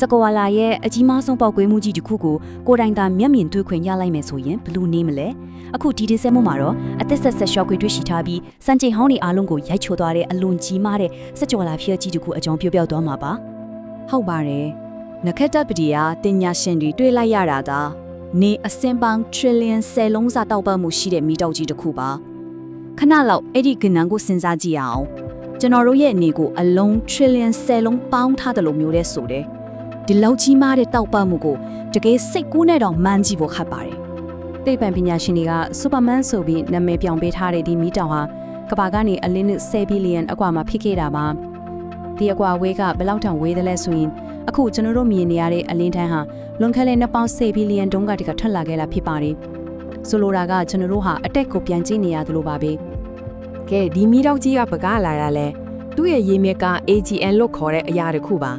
စကွာလာရဲ့အကြီးမားဆုံးပေါက်ကွေးမှုကြီးတစ်ခုကိုကိုယ်တိုင်သာမျက်မြင်တွေ့ခွင့်ရလိုက်မယ်ဆိုရင်ဘယ်လို့နေမလဲအခုဒီဒီဆဲမှုမှာတော့အသက်ဆက်ဆက်ရှော့ခွေတွေ့ရှိထားပြီးစံချိန်ဟောင်းတွေအားလုံးကိုရိုက်ချိုသွားတဲ့အလွန်ကြီးမားတဲ့စကြဝဠာဖြစ်ကြီးတစ်ခုအကြောင်းပြောပြသွားမှာပါဟုတ်ပါတယ်နခက်တပ်ပတိယာတင်ညာရှင်တွေတွေ့လိုက်ရတာကနေအစင်ပေါင်း trillion ဆယ်လုံးစာတောက်ပမှုရှိတဲ့မိတောက်ကြီးတစ်ခုပါခဏလောက်အဲ့ဒီကဏ္ဍကိုစဉ်းစားကြည့်ရအောင်ကျွန်တော်တို့ရဲ့နေကိုအလုံး trillion ဆယ်လုံးပေါင်းထားတယ်လို့မျိုးတဲ့ဆိုတယ် ဒီလောက်ကြီးမားတဲ့တောက်ပမှုကိုတကယ်စိတ်ကူးနဲ့တော့မှန်းကြည့်ဖို့ခက်ပါတယ်သိပ္ပံပညာရှင်တွေကစူပါမန်ဆိုပြီးနာမည်ပြောင်းပေးထားတဲ့ဒီမီတောင်ဟာကမ္ဘာကနေအလင်းနဲ့10ဘီလီယံအကွာမှာဖြစ်ခဲ့တာပါဒီအကွာဝေးကဘယ်လောက်တောင်ဝေးသလဲဆိုရင်အခုကျွန်တော်တို့မြင်နေရတဲ့အလင်းထန်းဟာလွန်ခဲ့တဲ့နှစ်ပေါင်း10ဘီလီယံတုန်းကတည်းကထွက်လာခဲ့တာဖြစ်ပါတယ်ဆိုလိုတာကကျွန်တော်တို့ဟာအတက်ကိုပြန်ကြည့်နေရသလိုပါပဲကဲဒီမီတော့ကြီးကပကားလာရလဲသူ့ရဲ့ရေမြက်က AGN လို့ခေါ်တဲ့အရာတစ်ခုပါ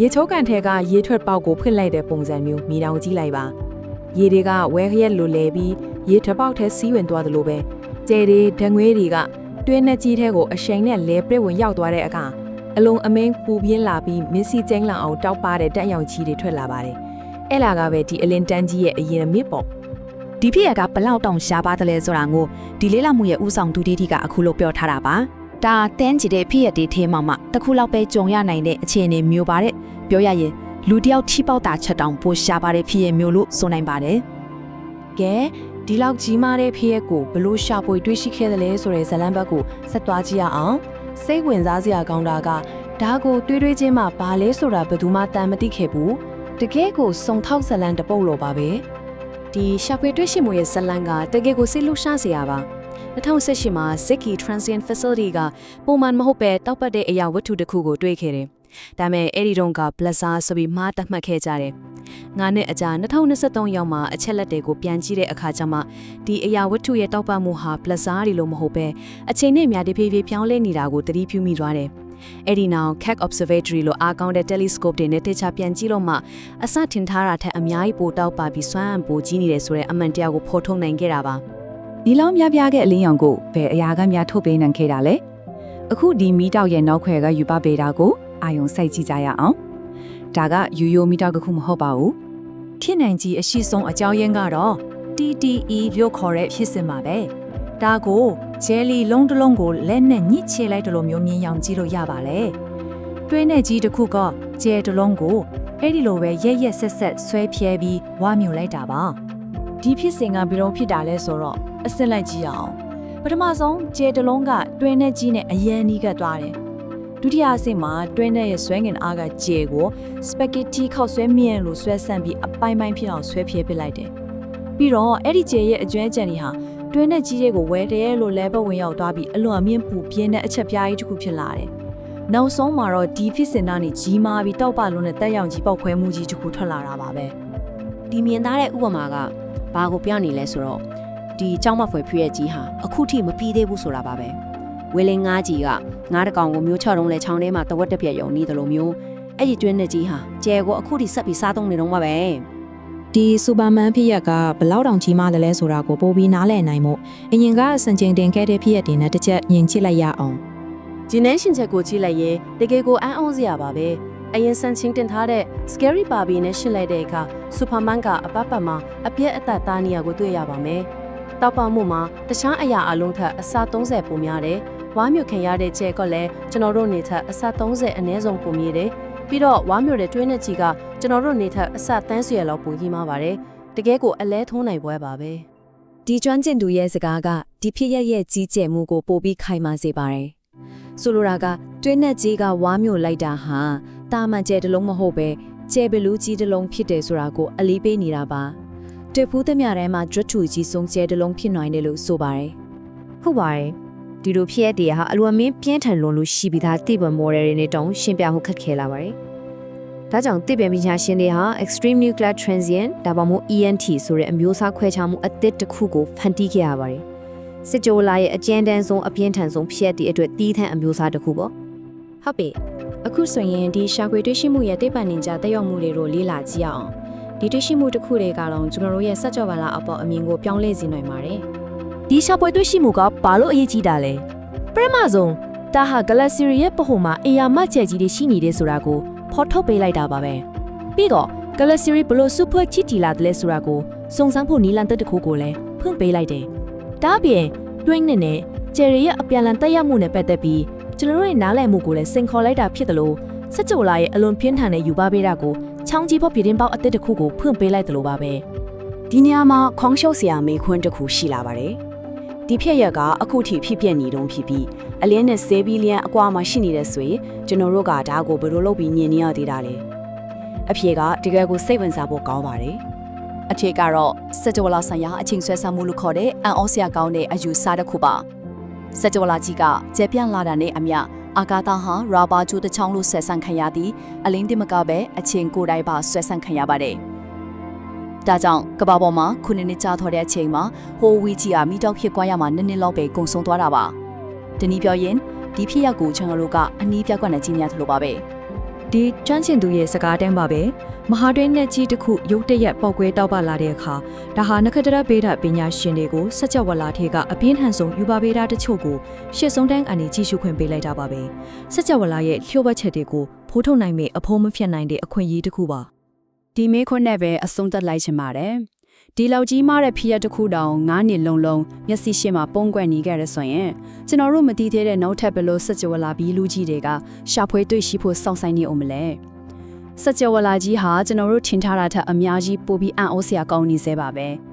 ရေချိုးကန်ထဲကရေထွက်ပေါက်ကိုဖွင့်လိုက်တဲ့ပုံစံမျိုးမီတောင်ကြီးလိုက်ပါရေတွေကဝဲခရက်လိုလဲပြီးရေထွက်ပေါက်ထဲစီးဝင်သွားသလိုပဲကျဲတွေဓငွေးတွေကတွင်းနဲ့ကြီးထဲကိုအရှိန်နဲ့လဲပြစ်ဝင်ရောက်သွားတဲ့အခါအလုံးအမင်းပူပြင်းလာပြီးမစ္စည်းကျင်းလောင်အောင်တောက်ပတဲ့တက်ရောင်ကြီးတွေထွက်လာပါတယ်အဲ့လာကပဲဒီအလင်တန်းကြီးရဲ့အရင်အမြစ်ပေါ့ဒီဖြစ်ရကဘလောက်တောင်ရှားပါတယ်လဲဆိုတာကိုဒီလေးလာမှုရဲ့ဥဆောင်သူတီတီကအခုလိုပြောထားတာပါ ဒါတန်းကြည့်တဲ့ဖြစ်ရတဲ့ထဲမှာမှတစ်ခုလောက်ပဲကြုံရနိုင်တဲ့အခြေအနေမျိုးပါတဲ့ပြောရရင်လူတယောက်ထိပေါက်တာချက်တောင်ပိုရှားပါတယ်ဖြစ်ရမျိုးလို့ဆိုနိုင်ပါတယ်ကဲဒီလောက်ကြီးမားတဲ့ဖျက်ကိုဘလို့ရှာပွေတွေးရှိခဲ့တယ်လဲဆိုတဲ့ဇလံဘက်ကိုဆက်သွားကြည့်ရအောင်စိတ်ဝင်စားစရာကောင်းတာကဒါကိုတွေးတွေးချင်းမှဘာလဲဆိုတာဘယ်သူမှတန်မသိခဲ့ဘူးတကယ်ကိုစုံထောက်ဇလံတစ်ပုတ်လိုပါပဲဒီရှာပွေတွေးရှိမှုရဲ့ဇလံကတကယ်ကိုစိတ်လှရှားစရာပါ 2018မှာ Ziki Transient Facility ကပုံမှန်မဟုတ်ပဲတောက်ပတ်တဲ့အရာဝတ္ထုတစ်ခုကိုတွေ့ခဲ့တယ်။ဒါပေမဲ့အဲ့ဒီတုန်းက Blazer ဆိုပြီးမှားတတ်မှတ်ခဲ့ကြတယ်။ငါနဲ့အကြာ2023ရောက်မှာအချက်လက်တွေကိုပြန်ကြည့်တဲ့အခါကျမှဒီအရာဝတ္ထုရဲ့တောက်ပမှုဟာ Blazer တွေလို့မဟုတ်ပဲအချိန်နဲ့များတဖြည်းဖြည်းပြောင်းလဲနေတာကိုသတိပြုမိသွားတယ်။အဲ့ဒီနောက် Keck Observatory လို့အားကောင်းတဲ့ telescope တွေနဲ့တေချာပြန်ကြည့်လို့မှအစထင်ထားတာထက်အများကြီးပိုတောက်ပါပြီးစွမ်းအံပိုကြီးနေတယ်ဆိုတဲ့အမှန်တရားကိုဖော်ထုတ်နိုင်ခဲ့တာပါ။ ဒီလောက်များပြားတဲ့အလင်းရောင်ကိုဘယ်အရာကများထုတ်ပေးနိုင်ခဲ့တာလဲအခုဒီမီတောက်ရဲ့နောက်ခွဲကယူပပေးတာကိုအာယုံစိုက်ကြည့်ကြရအောင်ဒါကယူယိုမီတောက်တစ်ခုမဟုတ်ပါဘူးဖြစ်နိုင်ကြီးအရှိဆုံးအကြောင်းရင်းကတော့ TTE လို့ခေါ်တဲ့ဖြစ်စဉ်ပါပဲဒါကိုဂျယ်လီလုံးတစ်လုံးကိုလက်နဲ့ညှစ်ချလိုက်တယ်လို့မျိုးမြင်ရောင်ကြည့်လို့ရပါလေတွင်းနဲ့ကြီးတစ်ခုကဂျယ်တစ်လုံးကိုအဲ့ဒီလိုပဲရက်ရက်ဆက်ဆက်ဆွဲဖြဲပြီးဝါမြူလိုက်တာပါ ဒီဖြစ်စဉ်ကဘယ်တော့ဖြစ်တာလဲဆိုတော့အစစ်လိုက်ကြည့်အောင်ပထမဆုံးကျေတလုံးကတွင်းနဲ့ကြီးနဲ့အရန်နီးကပ်သွားတယ်ဒုတိယအဆင့်မှာတွင်းနဲ့ရဲ့ဆွဲငင်အားကကျေကိုစပဂက်တီခောက်ဆွဲမြန်လို့ဆွဲဆန့်ပြီးအပိုင်းပိုင်းဖြစ်အောင်ဆွဲဖြဲပစ်လိုက်တယ်ပြီးတော့အဲ့ဒီကျေရဲ့အကျွမ်းကြံတွေဟာတွင်းနဲ့ကြီးတွေကိုဝဲတယ်လို့လဲဘဝင်ရောက်သွားပြီးအလွန်အမြင့်ပူပြင်းတဲ့အချက်ပြားကြီးတစ်ခုဖြစ်လာတယ်နောက်ဆုံးမှာတော့ဒီဖြစ်စဉ်ကနေကြီးမားပြီးတောက်ပလုံးနဲ့တက်ရောင်ကြီးပေါက်ခွဲမှုကြီးတစ်ခုထွက်လာတာပါပဲဒီမြင်သားတဲ့ဥပမာက ဘာကိုပြောနေလဲဆိုတော့ဒီเจ้าမဖွယ်ဖြည့်ရဲ့ကြီးဟာအခုထိမပြီးသေးဘူးဆိုတာပါပဲဝေလင်းငါးကြီးကငါးတကောင်ကိုမျိုး6တုံးလဲချောင်းထဲမှာတဝက်တစ်ပြက်ယုံနေတယ်လို့မျိုးအဲ့ဒီတွင်းနဲ့ကြီးဟာကျဲကိုအခုထိဆက်ပြီးစားသုံးနေတော့မှာပဲ ဒီစူပါမန်ဖြစ်ရက်ကဘလောက်တောင်ကြီးမားတယ်လဲဆိုတာကိုပိုပြီးနားလည်နိုင်မှုအရင်ကစံချိန်တင်ခဲ့တဲ့ဖြစ်ရက်တွေနဲ့တစ်ချက်မြင်ချစ်လိုက်ရအောင် ဂျင်းနှရှင်ချက်ကိုကြည့်လိုက်ရင်တကယ်ကိုအံ့ဩစရာပါပဲ အရင်ဆန်ချင်းတင်ထားတဲ့ Scary Barbie နဲ့ရှင်းလိုက်တဲ့အခါ Superman ကအပတ်ပတ်မှာအပြက်အသက်သားနေရကိုတွေ့ရပါမယ်။တောက်ပမှုမှာတခြားအရာအလုံးထက်အစ30ပိုများတယ်။ဝါမျိုးခင်ရတဲ့ကျဲကလည်းကျွန်တော်တို့နေထက်အစ30အနည်းဆုံးပိုမြည်တယ်။ပြီးတော့ဝါမျိုးတဲ့တွင်းနဲ့ချီကကျွန်တော်တို့နေထက်အစတန်းဆွေလောက်ပိုကြီးမားပါတယ်။တကယ်ကိုအလဲထုံးနိုင်ပွဲပါပဲ။ဒီကျွမ်းကျင်သူရဲ့စကားကဒီဖြစ်ရရဲ့ကြီးကျယ်မှုကိုပိုပြီးခိုင်မာစေပါတယ်။ဆိုလိုတာကတွင်းနဲ့ကြီးကဝါမျိုးလိုက်တာဟာ တာမန်ကျဲတစ်လုံးမဟုတ်ပဲကျဲဘလူးကြီးတစ်လုံးဖြစ်တယ်ဆိုတာကိုအလေးပေးနေတာပါ။တွေ့ဖူးသမျှထဲမှာဒရတ်ထူကြီးဆုံးကျဲတစ်လုံးဖြစ်နိုင်တယ်လို့ဆိုပါတယ်ဟုတ်ပါတယ်ဒီလိုဖြစ်ရတဲ့ဟာအလွန်မင်းပြင်းထန်လွန်လို့ရှိပြီးသားတိပံ model တွေနဲ့တောင်ရှင်းပြမှုခက်ခဲလာပါတယ်ဒါကြောင့်တိပံပညာရှင်တွေဟာ extreme nuclear transient ဒါမှမဟုတ် ENT ဆိုတဲ့အမျိုးအစားခွဲခြားမှုအသစ်တစ်ခုကိုဖန်တီးခဲ့ရပါတယ်စစ်ကြိုလာရဲ့အကျဉ်းတန်းဆုံးအပြင်းထန်ဆုံးဖြစ်ရတဲ့အတွက်တီးထန်အမျိုးအစားတစ်ခုပေါ့ဟုတ်ပြီ အခုဆိုရင်ဒီရှာခွေတွေ့ရှိမှုရဲ့တိပ္ပံနင်ကြားတက်ရောက်မှုတွေကိုလေ့လာကြည့်အောင်ဒီတွေ့ရှိမှုတစ်ခုတွေကတော့ကျွန်တော်တို့ရဲ့စက်ကြောဘာလာအပေါ်အမြင်ကိုပြောင်းလဲစေနိုင်ပါတယ်ဒီရှာပွဲတွေ့ရှိမှုကဘာလို့အရေးကြီးတာလဲပထမဆုံးဒါဟာ Galaxy ရဲ့ပဟိုမှာအရာမကျဲကြီးတွေရှိနေတယ်ဆိုတာကိုဖော်ထုတ်ပေးလိုက်တာပါပဲပြီးတော့ Galaxy ဘလို့ super ချီတီလာတယ်လဲဆိုတာကိုစုံစမ်းဖို့နီလန်တက်တစ်ခုကိုလည်းဖွင့်ပေးလိုက်တယ်။ဒါ့အပြင် Twin နဲ့နဲ့ Cherry ရဲ့အပြန်အလှန်တက်ရောက်မှုနဲ့ပတ်သက်ပြီး ကျွန်တော်တို့ရဲ့နားလည်မှုကိုလည်းစင်ခေါ်လိုက်တာဖြစ်တယ်လို့စက်ကြဝဠာရဲ့အလွန်ပြင်းထန်တဲ့ယူပါပေးတာကိုချောင်းကြီးဖို့ပြည်တင်ပေါက်အသစ်တစ်ခုကိုဖွင့်ပေးလိုက်တယ်လို့ပါပဲ။ဒီနေရာမှာခေါင်းရှုပ်စရာမေးခွန်းတစ်ခုရှိလာပါတယ်ဒီဖြစ်ရက်ကအခုထိဖြစ်ပြနေတုံးဖြစ်ပြီးအလင်းနဲ့ဆေးဘီလီယံအကွာမှာရှိနေတဲ့ဆိုရင်ကျွန်တော်တို့ကဒါကိုဘယ်လိုလုပ်ပြီးညင်နေရသေးတာလဲအဖြေကတကယ်ကိုစိတ်ဝင်စားဖို့ကောင်းပါတယ်အဖြေကတော့စကြဝဠာဆိုင်ရာအချိန်ဆွဲဆောင်မှုလို့ခေါ်တဲ့အန်အောစရာကောင်းတဲ့အယူဆတစ်ခုပါ စကြဝဠာကြီးကကျေပြန့်လာတာနဲ့အမျှအာကာသဟာရာဘာကျိုးတစ်ချောင်းလို့ဆွဲဆန့်ခံရသည်အလင်းတင်မကပဲအချိန်ကိုယ်တိုင်ပါဆွဲဆန့်ခံရပါတယ်ဒါကြောင့်ကမ္ဘာပေါ်မှာခုနှစ်နှစ်ကြာထော်တဲ့အချိန်မှာဟိုဝီကြီးကမိတောက်ဖြစ်ကွာရမှာနည်းနည်းလောက်ပဲကုံဆုံးသွားတာပါ။ဒီနည်းပြောရင်ဒီဖြစ်ရပ်ကိုကျွန်တော်တို့ကအနည်းပြကွက်နဲ့ကြီးညာသလိုပါပဲဒီကျွမ်းကျင်သူရဲ့စကားတမ်းပါပဲ မဟာတွင်းနဲ့ကြီးတစ်ခုရုတ်တရက်ပေါက်ကွဲတောက်ပလာတဲ့အခါဒါဟာနခတရဗေဒပညာရှင်တွေကိုစကြဝဠာထေကအပြင်းထန်ဆုံးယူပါဗေဒတချို့ကိုရှစ်ဆုံးတန်းအနေကြည့်ရှုခွင့်ပေးလိုက်တာပါပဲစကြဝဠာရဲ့လျှို့ဝှက်ချက်တွေကိုဖိုးထုတ်နိုင်မဲ့အဖုံးမဖြတ်နိုင်တဲ့အခွင့်အရေးတစ်ခုပါဒီမေးခွန်းနဲ့ပဲအဆုံးသတ်လိုက်ချင်ပါတယ်။ဒီလောက်ကြီးမားတဲ့ဖြစ်ရပ်တစ်ခုတောင်9နှစ်လုံးလုံးမျက်စိရှေ့မှာပုံကွက်နေခဲ့ရဆိုရင်ကျွန်တော်တို့မသိသေးတဲ့နောက်ထပ်ဘယ်လိုစကြဝဠာဘီလူကြီးတွေကရှာဖွေတွေ့ရှိဖို့စောင့်ဆိုင်နေအောင်မလဲ။ စကြဝဠာကြီးဟာကျွန်တော်တို့ထင်ထားတာထက်အများကြီးပိုပြီးအံ့ဩစရာကောင်းနေစေပါပဲ။